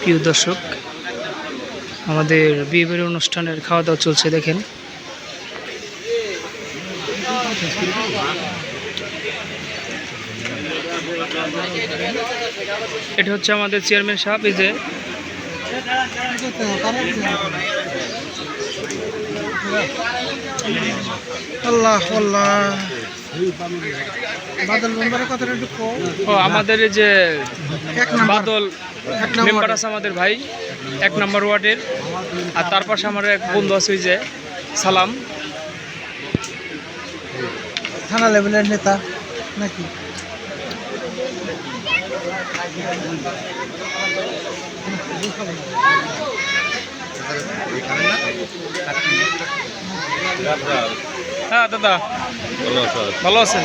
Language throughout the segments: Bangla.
প্রিয় দর্শক আমাদের বিয়েবাড়ি অনুষ্ঠানের খাওয়া দাওয়া চলছে দেখেন। এটা হচ্ছে আমাদের চেয়ারম্যান সাহেব এই যে। আল্লাহ আল্লাহ। বাদল মেম্বারের কথাটা একটু ও আমাদের এই যে বাদল মেম্বার আছে আমাদের ভাই এক নম্বর ওয়ার্ডের। আর তার পাশে আমার এক বন্ধু আছে ওই যে সালাম। থানা লেভেলের নেতা নাকি? হ্যাঁ দাদা। ভালো আছেন?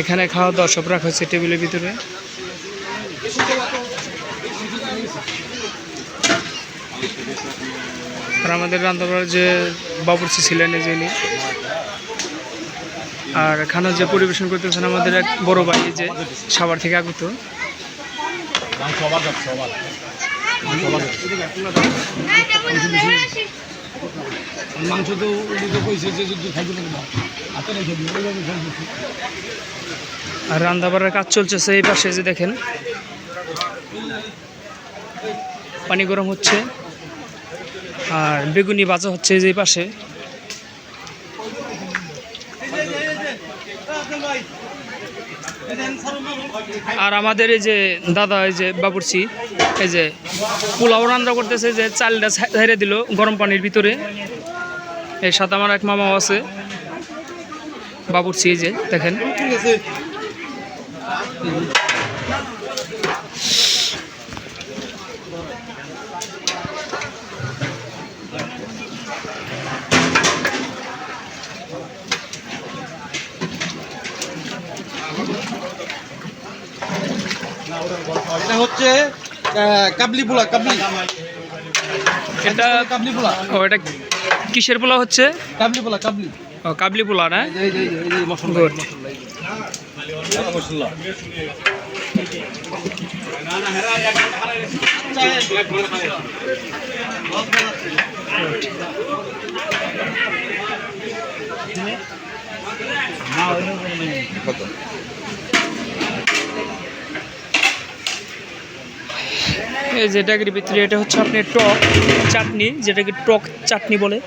এখানে খাওয়া সব রাখা হচ্ছে টেবিলের ভিতরে। আর আমাদের রান্নাবাড়ার যে বাবুর্চি ছিলেন যিনি আর খানা যে পরিবেশন করতেছেন আমাদের এক বড় ভাই যে সাবার থেকে আগত। মাংস তো আর রান্নাবাড়ার কাজ চলতেছে এই পাশে যে দেখেন। পানি গরম হচ্ছে। আর বেগুনি বাজা হচ্ছে যে পাশে। আর আমাদের এই যে দাদা, এই যে বাবুরছি এই যে পোলাও রান্না করতেছে যে চালটা ছেড়ে দিল গরম পানির ভিতরে। এর সাথে আমার এক মামাও আছে। বাবুরছি এই যে, দেখেন। এটা হচ্ছে কাবলি পোলা কাবলি। এটা কাবলি পোলা ও এটা কিসের পোলা হচ্ছে? কাবলি পোলা কাবলি। ও কাবলি পোলা না যে মশলা Good. মশলা এই যেটাকে ভিতরে এটা হচ্ছে আপনার টক চাটনি যেটাকে টক চাটনি বলে।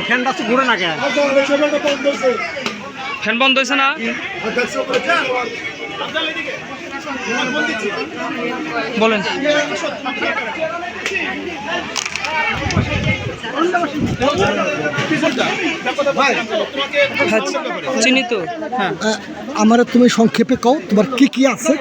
ফ্যানটা তো ঘুরে না কেন ফ্যান বন্ধ হয়েছে না? বলেন। হ্যাঁ, চিনি তো। হ্যাঁ। আমার তুমি সংক্ষেপে কও তোমার কি কি আছে?